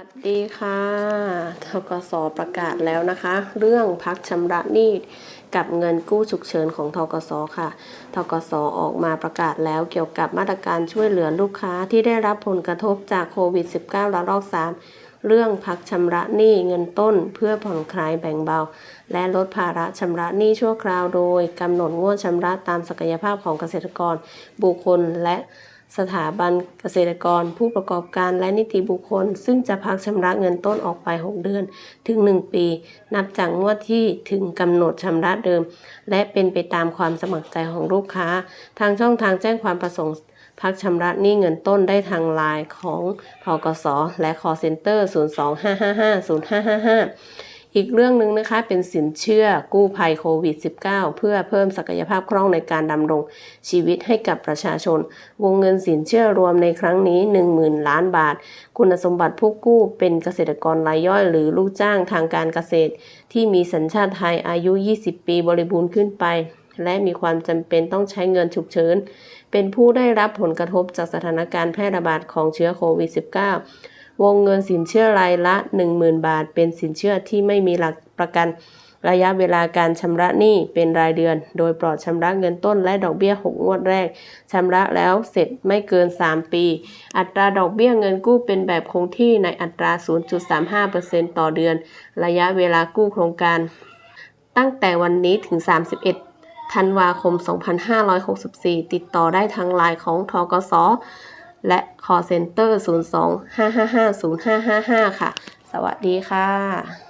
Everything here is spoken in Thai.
สวัสดีค่ะทกสประกาศแล้วนะคะ เรื่องพักชำระหนี้กับเงินกู้ฉุกเฉินของทกสค่ะทกสออกมาประกาศแล้วเกี่ยวกับมาตรการช่วยเหลือลูกค้าที่ได้รับผลกระทบจากโควิด -19 ระลอก 3 เรื่องพักชำระหนี้เงินต้นเพื่อผ่อนคลายแบ่งเบา และลดภาระชำระหนี้ชั่วคราวโดยกำหนดงวดชำระตามศักยภาพของเกษตรกร บุคคลและ สถาบันเกษตรกร ผู้ประกอบการและนิติบุคคล ซึ่งจะพักชำระเงินต้นออกไป 6 เดือน ถึง 1 ปี นับจากงวดที่ถึงกำหนดชำระเดิม และเป็นไปตามความสมัครใจของลูกค้า ทางช่องทางแจ้งความประสงค์พักชำระหนี้เงินต้นได้ทางไลน์ของทกสและ call center 025550555 อีกเรื่องหนึ่งนะคะเป็นสินเชื่อกู้ภัยโควิด -19 เพื่อเพิ่มศักยภาพคล่องในการดำรงชีวิตให้กับประชาชน วงเงินสินเชื่อรวมในครั้งนี้ 10,000 ล้านบาท คุณสมบัติผู้กู้เป็นเกษตรกรรายย่อยหรือลูกจ้างทางการเกษตร ที่มีสัญชาติไทยอายุ 20 ปีบริบูรณ์ขึ้นไป และมีความจำเป็นต้องใช้เงินฉุกเฉินเป็นผู้ได้รับผลกระทบจากสถานการณ์แพร่ระบาดของเชื้อโควิด -19 วงเงินสินเชื่อรายละ 10,000 บาท เป็นสินเชื่อที่ไม่มีหลักประกัน ระยะเวลาการชำระหนี้เป็นรายเดือน โดยปลอดชำระเงินต้นและดอกเบี้ย 6 งวดแรกชำระแล้วเสร็จไม่เกิน 3 ปี อัตราดอกเบี้ยเงินกู้เป็นแบบคงที่ในอัตรา 0.35%ต่อเดือน ระยะเวลากู้โครงการ ตั้งแต่วันนี้ถึง 31ธันวาคม 2564 ติดต่อได้ทางไลน์ของทกส และ call center 02 555 0555 ค่ะ สวัสดีค่ะ